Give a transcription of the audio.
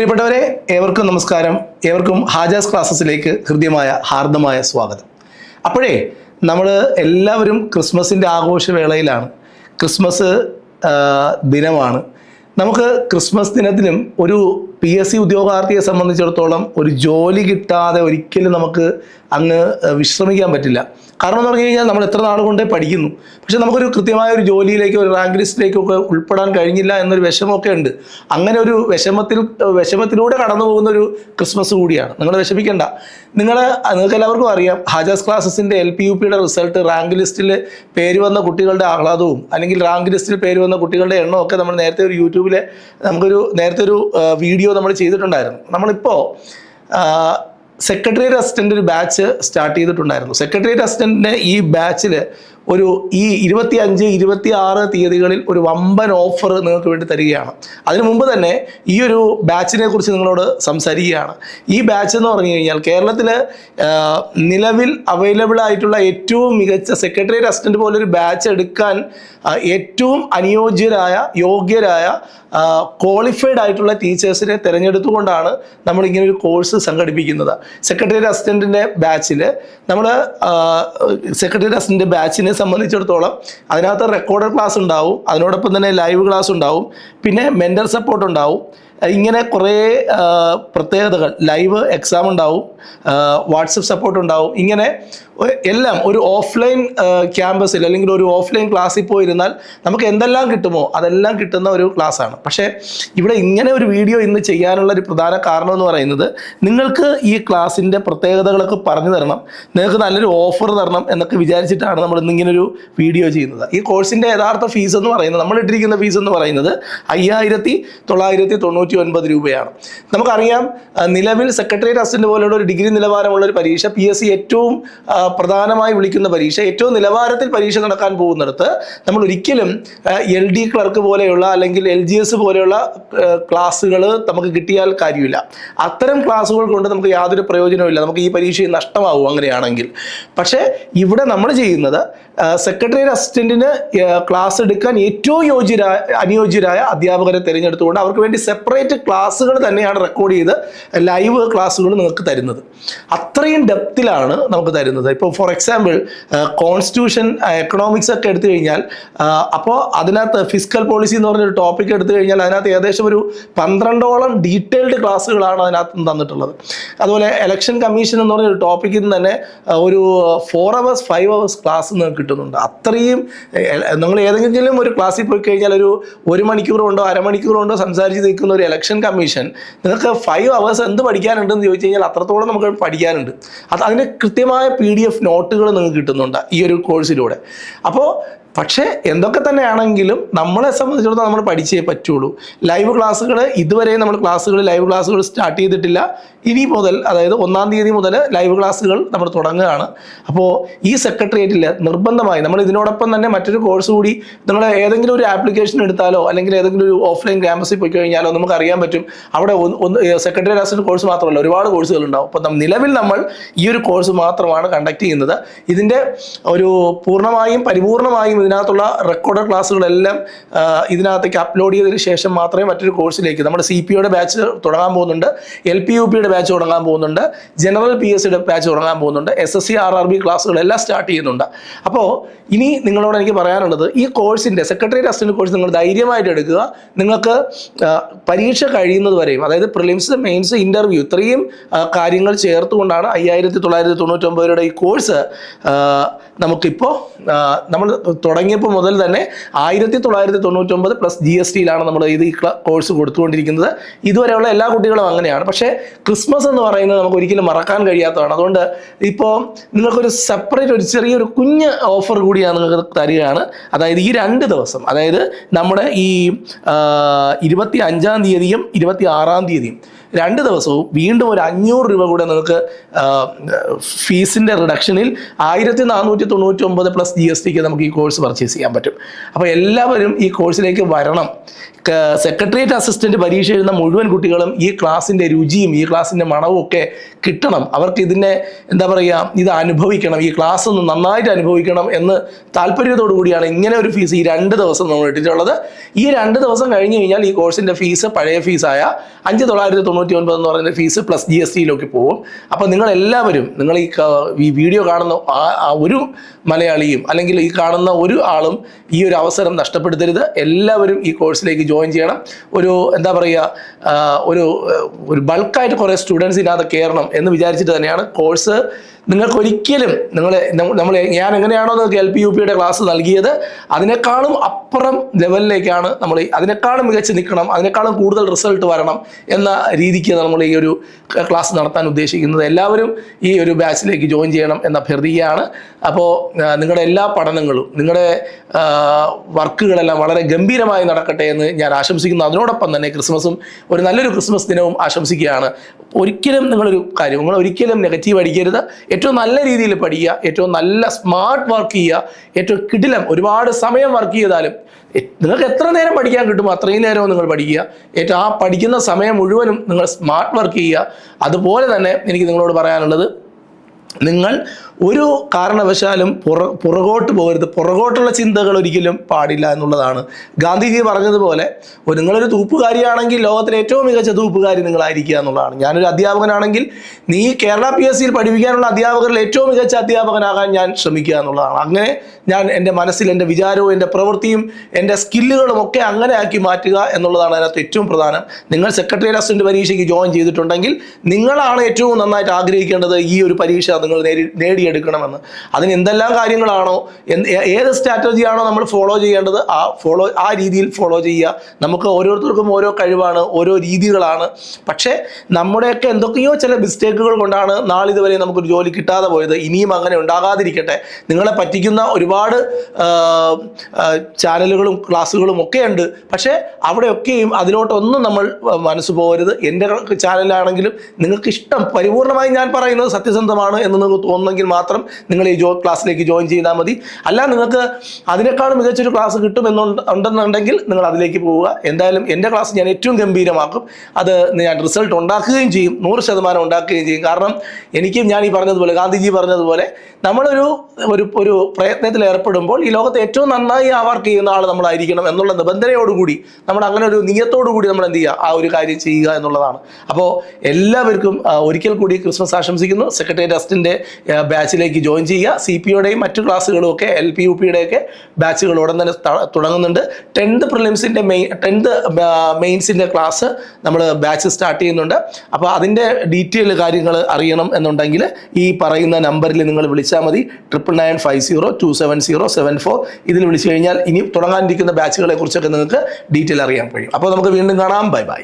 പ്രിയപ്പെട്ടവരെ ഏവർക്കും നമസ്കാരം. ഏവർക്കും ഹാജാസ് ക്ലാസ്സസിലേക്ക് ഹൃദ്യമായ ഹാർദമായ സ്വാഗതം. അപ്പോഴേ നമ്മൾ എല്ലാവരും ക്രിസ്മസിന്റെ ആഘോഷവേളയിലാണ്. ക്രിസ്മസ് ദിനമാണ്. നമുക്ക് ക്രിസ്മസ് ദിനത്തിനും ഒരു പി എസ് സി ഉദ്യോഗാർത്ഥിയെ സംബന്ധിച്ചിടത്തോളം ഒരു ജോലി കിട്ടാതെ ഒരിക്കലും നമുക്ക് അങ്ങ് വിശ്രമിക്കാൻ പറ്റില്ല. കാരണം എന്ന് പറഞ്ഞു കഴിഞ്ഞാൽ നമ്മൾ എത്ര നാൾ കൊണ്ടേ പഠിക്കുന്നു. പക്ഷെ നമുക്കൊരു കൃത്യമായ ഒരു ജോലിയിലേക്ക് ഒരു റാങ്ക് ലിസ്റ്റിലേക്കൊക്കെ ഉൾപ്പെടാൻ കഴിഞ്ഞില്ല എന്നൊരു വിഷമമൊക്കെ ഉണ്ട്. അങ്ങനെ ഒരു വിഷമത്തിൽ വിഷമത്തിലൂടെ കടന്നു പോകുന്ന ഒരു ക്രിസ്മസ് കൂടിയാണ്. നിങ്ങൾ വിഷമിക്കേണ്ട. നിങ്ങൾ നിങ്ങൾക്ക് എല്ലാവർക്കും അറിയാം ഹാജാസ് ക്ലാസ്സസിന്റെ എൽ പി യു പിയുടെ റിസൾട്ട് റാങ്ക് ലിസ്റ്റിൽ പേര് വന്ന കുട്ടികളുടെ ആഹ്ലാദവും അല്ലെങ്കിൽ റാങ്ക് ലിസ്റ്റിൽ പേര് വന്ന കുട്ടികളുടെ എണ്ണമൊക്കെ നമ്മൾ നേരത്തെ ഒരു യൂട്യൂബിലെ നമുക്കൊരു നേരത്തെ ഒരു ആ, വീഡിയോ നമ്മൾ ചെയ്തിട്ടുണ്ടായിരുന്നു. നമ്മളിപ്പോൾ സെക്രട്ടേറിയറ്റ് അസിസ്റ്റന്റ് ഒരു ബാച്ച് സ്റ്റാർട്ട് ചെയ്തിട്ടുണ്ടായിരുന്നു. സെക്രട്ടേറിയറ്റ് അസിസ്റ്റന്റിന്റെ ഈ ബാച്ചിൽ ഒരു ഈ ഇരുപത്തി അഞ്ച് ഇരുപത്തി ആറ് തീയതികളിൽ ഒരു വമ്പൻ ഓഫർ നിങ്ങൾക്ക് വേണ്ടി തരികയാണ്. അതിനു മുമ്പ് തന്നെ ഈ ഒരു ബാച്ചിനെ കുറിച്ച് നിങ്ങളോട് സംസാരിക്കുകയാണ്. ഈ ബാച്ച് എന്ന് പറഞ്ഞു കഴിഞ്ഞാൽ കേരളത്തിൽ നിലവിൽ അവൈലബിൾ ആയിട്ടുള്ള ഏറ്റവും മികച്ച സെക്രട്ടേറിയറ്റ് അസിസ്റ്റന്റ് പോലൊരു ബാച്ച് എടുക്കാൻ ഏറ്റവും അനുയോജ്യരായ യോഗ്യരായ ക്വാളിഫൈഡ് ആയിട്ടുള്ള ടീച്ചേഴ്സിനെ തിരഞ്ഞെടുത്തുകൊണ്ടാണ് നമ്മൾ ഇങ്ങനെ ഒരു കോഴ്സ് സംഘടിപ്പിക്കുന്നത്. സെക്രട്ടേറിയറ്റ് അസിസ്റ്റന്റിന്റെ ബാച്ചിൽ നമ്മൾ സെക്രട്ടേറിയറ്റ് അസിസ്റ്റന്റ് ബാച്ചിനെ സംബന്ധിച്ചിടത്തോളം അതിനകത്ത് റെക്കോർഡഡ് ക്ലാസ് ഉണ്ടാവും. അതിനോടൊപ്പം തന്നെ ലൈവ് ക്ലാസ് ഉണ്ടാവും. പിന്നെ മെന്റർ സപ്പോർട്ട് ഉണ്ടാവും. ഇങ്ങനെ കുറേ പ്രത്യേകതകൾ. ലൈവ് എക്സാം ഉണ്ടാവും വാട്സപ്പ് സപ്പോർട്ട് ഉണ്ടാവും. ഇങ്ങനെ എല്ലാം ഒരു ഓഫ്ലൈൻ ക്യാമ്പസിൽ അല്ലെങ്കിൽ ഒരു ഓഫ്ലൈൻ ക്ലാസ്സിൽ പോയിരുന്നാൽ നമുക്ക് എന്തെല്ലാം കിട്ടുമോ അതെല്ലാം കിട്ടുന്ന ഒരു ക്ലാസ്സാണ് പക്ഷേ ഇവിടെ ഇങ്ങനെ ഒരു വീഡിയോ ഇന്ന് ചെയ്യാനുള്ള ഒരു പ്രധാന കാരണം എന്ന് പറയുന്നത് നിങ്ങൾക്ക് ഈ ക്ലാസ്സിന്റെ പ്രത്യേകതകളൊക്കെ പറഞ്ഞു തരണം. നിങ്ങൾക്ക് നല്ലൊരു ഓഫർ തരണം എന്നൊക്കെ വിചാരിച്ചിട്ടാണ് നമ്മൾ ഇന്നിങ്ങനെ ഒരു വീഡിയോ ചെയ്യുന്നത്. ഈ കോഴ്സിന്റെ യഥാർത്ഥ ഫീസ് എന്ന് പറയുന്നത് നമ്മൾ ഇട്ടിരിക്കുന്ന ഫീസ് എന്ന് പറയുന്നത് അയ്യായിരത്തി തൊള്ളായിരത്തി തൊണ്ണൂറ്റി ഒൻപത് രൂപയാണ്. നമുക്കറിയാം നിലവിൽ സെക്രട്ടേറിയറ്റ് അസിസ്റ്റന്റ് പോലെയുള്ള ഒരു ഡിഗ്രി നിലവാരമുള്ള ഒരു പരീക്ഷ പി എസ് സി ഏറ്റവും പ്രധാനമായി വിളിക്കുന്ന പരീക്ഷ ഏറ്റവും നിലവാരത്തിൽ പരീക്ഷ നടക്കാൻ പോകുന്നിടത്ത് നമ്മൾ ഒരിക്കലും എൽ ഡി ക്ലർക്ക് പോലെയുള്ള അല്ലെങ്കിൽ എൽ ജി എസ് പോലെയുള്ള ക്ലാസ്സുകൾ നമുക്ക് കിട്ടിയാൽ കാര്യമില്ല. അത്തരം ക്ലാസ്സുകൾ കൊണ്ട് നമുക്ക് യാതൊരു പ്രയോജനവുമില്ല നമുക്ക് ഈ പരീക്ഷ നഷ്ടമാവും അങ്ങനെയാണെങ്കിൽ. പക്ഷേ ഇവിടെ നമ്മൾ ചെയ്യുന്നത് സെക്രട്ടേറിയറ്റ് അസിസ്റ്റന്റിന് ക്ലാസ് എടുക്കാൻ ഏറ്റവും യോജ്യരായ അനുയോജ്യരായ അധ്യാപകരെ തിരഞ്ഞെടുത്തുകൊണ്ട് അവർക്ക് വേണ്ടി സെപ്പറേറ്റ് ക്ലാസ്സുകൾ തന്നെയാണ് റെക്കോർഡ് ചെയ്ത് ലൈവ് ക്ലാസ്സുകൾ നിങ്ങൾക്ക് തരുന്നത്. അത്രയും ഡെപ്തിലാണ് നമുക്ക് തരുന്നത്. ഇപ്പോൾ ഫോർ എക്സാമ്പിൾ കോൺസ്റ്റിറ്റ്യൂഷൻ എക്കണോമിക്സ് ഒക്കെ എടുത്തു കഴിഞ്ഞാൽ അപ്പോൾ അതിനകത്ത് ഫിസിക്കൽ പോളിസി എന്ന് പറഞ്ഞൊരു ടോപ്പിക് എടുത്തു കഴിഞ്ഞാൽ അതിനകത്ത് ഏകദേശം ഒരു പന്ത്രണ്ടോളം ഡീറ്റെയിൽഡ് ക്ലാസ്സുകളാണ് അതിനകത്ത് തന്നിട്ടുള്ളത്. അതുപോലെ എലക്ഷൻ കമ്മീഷൻ എന്ന് പറഞ്ഞൊരു ടോപ്പിക്കിൽ നിന്ന് തന്നെ ഒരു four hours five hours class നിങ്ങൾക്ക് കിട്ടുന്നുണ്ട്. അത്രയും നിങ്ങൾ ഏതെങ്കിലും ഒരു ക്ലാസ്സിൽ പോയി കഴിഞ്ഞാൽ ഒരു ഒരു അരമണിക്കൂർ കൊണ്ടോ സംസാരിച്ച് നിൽക്കുന്ന ഒരു ഇലക്ഷൻ കമ്മീഷൻ നിങ്ങൾക്ക് ഫൈവ് അവേഴ്സ് എന്ത് പഠിക്കാനുണ്ടെന്ന് ചോദിച്ചു കഴിഞ്ഞാൽ അത്രത്തോളം നമുക്ക് പഠിക്കാനുണ്ട്. അത് അതിന് കൃത്യമായ പി ഡി എഫ് നോട്ടുകൾ നിങ്ങൾക്ക് കിട്ടുന്നുണ്ട് ഈ ഒരു കോഴ്സിലൂടെ അപ്പോൾ പക്ഷേ എന്തൊക്കെ തന്നെയാണെങ്കിലും നമ്മളെ സംബന്ധിച്ചിടത്തോളം നമ്മൾ പഠിച്ചേ പറ്റുള്ളൂ. ലൈവ് ക്ലാസ്സുകൾ ഇതുവരെ നമ്മൾ ക്ലാസ്സുകൾ ലൈവ് ക്ലാസ്സുകൾ സ്റ്റാർട്ട് ചെയ്തിട്ടില്ല. ഇനി മുതൽ അതായത് ഒന്നാം തീയതി മുതൽ ലൈവ് ക്ലാസ്സുകൾ നമ്മൾ തുടങ്ങുകയാണ്. അപ്പോൾ ഈ സെക്രട്ടേറിയറ്റിൽ നിർബന്ധമായി നമ്മൾ ഇതിനോടൊപ്പം തന്നെ മറ്റൊരു കോഴ്സ് കൂടി നിങ്ങൾ ഏതെങ്കിലും ഒരു ആപ്ലിക്കേഷൻ എടുത്താലോ അല്ലെങ്കിൽ ഏതെങ്കിലും ഒരു ഓഫ്ലൈൻ ക്യാമ്പസിൽ പോയി കഴിഞ്ഞാലോ നമുക്ക് അറിയാൻ പറ്റും. അവിടെ സെക്രട്ടേറിയറ്റ് അസിസ്റ്റന്റ് കോഴ്സ് മാത്രമല്ല ഒരുപാട് കോഴ്സുകൾ ഉണ്ടാവും. അപ്പം നിലവിൽ നമ്മൾ ഈ ഒരു കോഴ്സ് മാത്രമാണ് കണ്ടക്ട് ചെയ്യുന്നത്. ഇതിന്റെ ഒരു പൂർണമായും പരിപൂർണമായും ഇതിനകത്തുള്ള റെക്കോർഡ് ക്ലാസ്സുകളെല്ലാം ഇതിനകത്തേക്ക് അപ്ലോഡ് ചെയ്തതിന് ശേഷം മാത്രമേ മറ്റൊരു കോഴ്സിലേക്ക് നമ്മുടെ സി പി ഒയുടെ ബാച്ച് തുടങ്ങാൻ പോകുന്നുണ്ട് എൽ പി യു പിയുടെ ബാച്ച് തുടങ്ങാൻ പോകുന്നുണ്ട് ജനറൽ പി എസ് സിയുടെ ബാച്ച് തുടങ്ങാൻ പോകുന്നുണ്ട് S S C R R B ക്ലാസ്സുകളെല്ലാം start ചെയ്യുന്നുണ്ട്. അപ്പോൾ ഇനി നിങ്ങളോട് എനിക്ക് പറയാനുള്ളത് ഈ കോഴ്സിന്റെ സെക്രട്ടറി അസിസ്റ്റന്റ് കോഴ്സ് നിങ്ങൾ ധൈര്യമായിട്ട് എടുക്കുക നിങ്ങൾക്ക് പരീക്ഷ കഴിയുന്നത് വരെയും അതായത് പ്രിലിംസ് മെയിൻസ് ഇന്റർവ്യൂ ഇത്രയും കാര്യങ്ങൾ ചേർത്തുകൊണ്ടാണ് അയ്യായിരത്തി തൊള്ളായിരത്തി തൊണ്ണൂറ്റൊമ്പത് രൂപയുടെ ഈ കോഴ്സ് നമുക്കിപ്പോൾ നമ്മൾ തുടങ്ങിയപ്പോൾ മുതൽ തന്നെ ആയിരത്തി തൊള്ളായിരത്തി തൊണ്ണൂറ്റൊമ്പത് പ്ലസ് ജി എസ് ടിയിലാണ് നമ്മൾ ഇത് ഈ കോഴ്സ് കൊടുത്തുകൊണ്ടിരിക്കുന്നത്. ഇതുവരെയുള്ള എല്ലാ കുട്ടികളും അങ്ങനെയാണ്. പക്ഷേ ക്രിസ്മസ് എന്ന് പറയുന്നത് നമുക്ക് ഒരിക്കലും മറക്കാൻ കഴിയാത്തതാണ്. അതുകൊണ്ട് ഇപ്പോൾ നിങ്ങൾക്കൊരു സെപ്പറേറ്റ് ഒരു ചെറിയൊരു കുഞ്ഞ് ഓഫർ കൂടിയാണ് നിങ്ങൾക്ക് തരികയാണ്. അതായത് ഈ രണ്ട് ദിവസം അതായത് നമ്മുടെ ഈ ഇരുപത്തി അഞ്ചാം തീയതിയും ഇരുപത്തി ആറാം തീയതിയും രണ്ട് ദിവസവും വീണ്ടും ഒരു അഞ്ഞൂറ് രൂപ കൂടെ നിങ്ങൾക്ക് ഫീസിന്റെ റിഡക്ഷനിൽ ആയിരത്തി നാനൂറ്റി തൊണ്ണൂറ്റി ഒമ്പത് പ്ലസ് ജി എസ് ടിക്ക് നമുക്ക് ഈ കോഴ്സ് പർച്ചേസ് ചെയ്യാൻ പറ്റും. അപ്പോൾ എല്ലാവരും ഈ കോഴ്സിലേക്ക് വരണം. സെക്രട്ടേറിയറ്റ് അസിസ്റ്റന്റ് പരീക്ഷ എഴുതുന്ന മുഴുവൻ കുട്ടികളും ഈ ക്ലാസ്സിന്റെ രുചിയും ഈ ക്ലാസ്സിന്റെ മണവും ഒക്കെ കിട്ടണം. അവർക്ക് ഇതിനെ എന്താ പറയുക ഇത് അനുഭവിക്കണം. ഈ ക്ലാസ് ഒന്ന് നന്നായിട്ട് അനുഭവിക്കണം എന്ന് താല്പര്യത്തോടു കൂടിയാണ് ഇങ്ങനെ ഒരു ഫീസ് ഈ രണ്ട് ദിവസം നമ്മൾ ഇട്ടിട്ടുള്ളത്. ഈ രണ്ട് ദിവസം കഴിഞ്ഞ് കഴിഞ്ഞാൽ ഈ കോഴ്സിന്റെ ഫീസ് പഴയ ഫീസായ അഞ്ച് തൊള്ളായിരത്തി തൊണ്ണൂറ്റി ഒൻപത് എന്ന് പറയുന്ന ഫീസ് പ്ലസ് ജി എസ് ടിയിലേക്ക് പോകും. അപ്പോൾ നിങ്ങൾ എല്ലാവരും നിങ്ങൾ ഈ ഈ വീഡിയോ കാണുന്ന ഒരു മലയാളിയും അല്ലെങ്കിൽ ഈ കാണുന്ന ഒരു ആളും ഈ ഒരു അവസരം നഷ്ടപ്പെടുത്തരുത്. എല്ലാവരും ഈ കോഴ്സിലേക്ക് ജോയിൻ ചെയ്യണം. ഒരു എന്താ പറയുക ഒരു ഒരു ബൾക്കായിട്ട് കുറേ സ്റ്റുഡൻസ് ഇതിനകത്ത് കയറണം എന്ന് വിചാരിച്ചിട്ട് തന്നെയാണ് കോഴ്സ് നിങ്ങൾക്ക് ഒരിക്കലും നിങ്ങൾ നമ്മൾ ഞാൻ എങ്ങനെയാണോ നിങ്ങൾക്ക് എൽ പി യു പിയുടെ ക്ലാസ് നൽകിയത് അതിനേക്കാളും അപ്പുറം ലെവലിലേക്കാണ് നമ്മൾ അതിനേക്കാളും മികച്ച് നിൽക്കണം അതിനേക്കാളും കൂടുതൽ റിസൾട്ട് വരണം എന്ന രീതിക്ക് നമ്മൾ ഈ ഒരു ക്ലാസ് നടത്താൻ ഉദ്ദേശിക്കുന്നത്. എല്ലാവരും ഈ ഒരു ബാച്ചിലേക്ക് ജോയിൻ ചെയ്യണം എന്ന അഭ്യർത്ഥിക്കുകയാണ് അപ്പോൾ നിങ്ങളുടെ എല്ലാ പഠനങ്ങളും നിങ്ങളുടെ വർക്കുകളെല്ലാം വളരെ ഗംഭീരമായി നടക്കട്ടെ എന്ന് ഞാൻ ആശംസിക്കുന്നു. അതിനോടൊപ്പം തന്നെ ക്രിസ്മസും ഒരു നല്ലൊരു ക്രിസ്മസ് ദിനവും ആശംസിക്കുകയാണ്. ഒരിക്കലും നിങ്ങളൊരു കാര്യം നിങ്ങൾ ഒരിക്കലും നെഗറ്റീവ് അടിക്കരുത്. ഏറ്റവും നല്ല രീതിയിൽ പഠിക്കുക ഏറ്റവും നല്ല സ്മാർട്ട് വർക്ക് ചെയ്യുക ഏറ്റവും കിടിലം ഒരുപാട് സമയം വർക്ക് ചെയ്താലും നിങ്ങൾക്ക് എത്ര നേരം പഠിക്കാൻ കിട്ടുമോ അത്രയും നേരവും നിങ്ങൾ പഠിക്കുക. ഏറ്റവും ആ പഠിക്കുന്ന സമയം മുഴുവനും നിങ്ങൾ സ്മാർട്ട് വർക്ക് ചെയ്യുക. അതുപോലെ തന്നെ എനിക്ക് നിങ്ങളോട് പറയാനുള്ളത് നിങ്ങൾ ഒരു കാരണവശാലും പുറ പുറകോട്ട് പോകരുത്. പുറകോട്ടുള്ള ചിന്തകൾ ഒരിക്കലും പാടില്ല എന്നുള്ളതാണ്. ഗാന്ധിജി പറഞ്ഞതുപോലെ നിങ്ങളൊരു തൂപ്പുകാരിയാണെങ്കിൽ ലോകത്തിലെ ഏറ്റവും മികച്ച തൂപ്പുകാരി നിങ്ങളായിരിക്കുക എന്നുള്ളതാണ്. ഞാനൊരു അധ്യാപകനാണെങ്കിൽ നീ കേരള പി എസ് സിയിൽ പഠിപ്പിക്കാനുള്ള അധ്യാപകരിൽ ഏറ്റവും മികച്ച അധ്യാപകനാകാൻ ഞാൻ ശ്രമിക്കുക എന്നുള്ളതാണ്. അങ്ങനെ ഞാൻ എന്റെ മനസ്സിൽ എന്റെ വിചാരവും എന്റെ പ്രവൃത്തിയും എന്റെ സ്കില്ലുകളും ഒക്കെ അങ്ങനെ ആക്കി മാറ്റുക എന്നുള്ളതാണ് അതിനകത്ത് ഏറ്റവും പ്രധാനം. നിങ്ങൾ സെക്രട്ടറി അസിസ്റ്റന്റ് പരീക്ഷയ്ക്ക് ജോയിൻ ചെയ്തിട്ടുണ്ടെങ്കിൽ നിങ്ങളാണ് ഏറ്റവും നന്നായിട്ട് ആഗ്രഹിക്കേണ്ടത് ഈ ഒരു പരീക്ഷ നിങ്ങൾ നേടി നേടിയെടുക്കണമെന്ന്. അതിന് എന്തെല്ലാം കാര്യങ്ങളാണോ ഏത് സ്ട്രാറ്റജിയാണോ നമ്മൾ ഫോളോ ചെയ്യേണ്ടത് ആ ഫോളോ ആ രീതിയിൽ ഫോളോ ചെയ്യുക. നമുക്ക് ഓരോരുത്തർക്കും ഓരോ കഴിവാണ് ഓരോ രീതികളാണ്. പക്ഷേ നമ്മുടെയൊക്കെ എന്തൊക്കെയോ ചില മിസ്റ്റേക്കുകൾ കൊണ്ടാണ് നാളിതുവരെ നമുക്കൊരു ജോലി കിട്ടാതെ പോയത്. ഇനിയും അങ്ങനെ ഉണ്ടാകാതിരിക്കട്ടെ. നിങ്ങളെ പറ്റിക്കുന്ന ഒരുപാട് ചാനലുകളും ക്ലാസ്സുകളും ഒക്കെ ഉണ്ട്. പക്ഷേ അവിടെയൊക്കെയും അതിലോട്ടൊന്നും നമ്മൾ മനസ്സ് പോകരുത്. എന്റെ ചാനലാണെങ്കിലും നിങ്ങൾക്ക് ഇഷ്ടം. പരിപൂർണമായി ഞാൻ പറയുന്നത് സത്യസന്ധമാണ് എന്ന് നിങ്ങൾക്ക് തോന്നുന്നെങ്കിൽ മാത്രം നിങ്ങൾ ഈ ജോ ക്ലാസ്സിലേക്ക് ജോയിൻ ചെയ്താൽ മതി. അല്ല നിങ്ങൾക്ക് അതിനേക്കാളും മികച്ചൊരു ക്ലാസ് കിട്ടും ഉണ്ടെന്നുണ്ടെങ്കിൽ നിങ്ങൾ അതിലേക്ക് പോവുക. എന്തായാലും എന്റെ ക്ലാസ് ഞാൻ ഏറ്റവും ഗംഭീരമാക്കും. അത് ഞാൻ റിസൾട്ട് ഉണ്ടാക്കുകയും ചെയ്യും. നൂറ് ശതമാനം ഉണ്ടാക്കുകയും ചെയ്യും. കാരണം എനിക്കും ഞാൻ ഈ പറഞ്ഞതുപോലെ ഗാന്ധിജി പറഞ്ഞതുപോലെ നമ്മളൊരു ഒരു ഒരു പ്രയത്നത്തിൽ ഏർപ്പെടുമ്പോൾ ഈ ലോകത്ത് ഏറ്റവും നന്നായി ആ വർക്ക് ചെയ്യുന്ന ആൾ നമ്മളായിരിക്കണം എന്നുള്ള നിബന്ധനയോടുകൂടി നമ്മൾ അങ്ങനെ ഒരു നിയത്തോടുകൂടി നമ്മൾ എന്ത് ചെയ്യുക? ആ ഒരു കാര്യം ചെയ്യുക എന്നുള്ളതാണ്. അപ്പോൾ എല്ലാവർക്കും ഒരിക്കൽ കൂടി ക്രിസ്മസ് ആശംസിക്കുന്നു. സെക്രട്ടേറിയറ്റ് അസിസ്റ്റന്റെ ബാച്ചിലേക്ക് ജോയിൻ ചെയ്യുക. സി പി യുടെയും മറ്റു ക്ലാസ്സുകളും ഒക്കെ എൽ പി യു പിയുടെയൊക്കെ ബാച്ചുകൾ ഉടൻ തന്നെ തുടങ്ങുന്നുണ്ട്. ടെൻത്ത് പ്രിലിംസിന്റെ മെയിൻ ടെൻത്ത് മെയിൻസിന്റെ ക്ലാസ് നമ്മൾ ബാച്ച് സ്റ്റാർട്ട് ചെയ്യുന്നുണ്ട്. അപ്പോൾ അതിന്റെ ഡീറ്റെയിൽ കാര്യങ്ങൾ അറിയണം എന്നുണ്ടെങ്കിൽ ഈ പറയുന്ന നമ്പറിൽ നിങ്ങൾ വിളിച്ചാൽ മതി. Triple nine five zero two seven zero seven four ഇതിൽ വിളിച്ചു കഴിഞ്ഞാൽ ഇനി തുടങ്ങാനിരിക്കുന്ന ബാച്ചുകളെ കുറിച്ചൊക്കെ നിങ്ങൾക്ക് ഡീറ്റെയിൽ അറിയാൻ കഴിയും. അപ്പോൾ നമുക്ക് വീണ്ടും കാണാം. Bye bye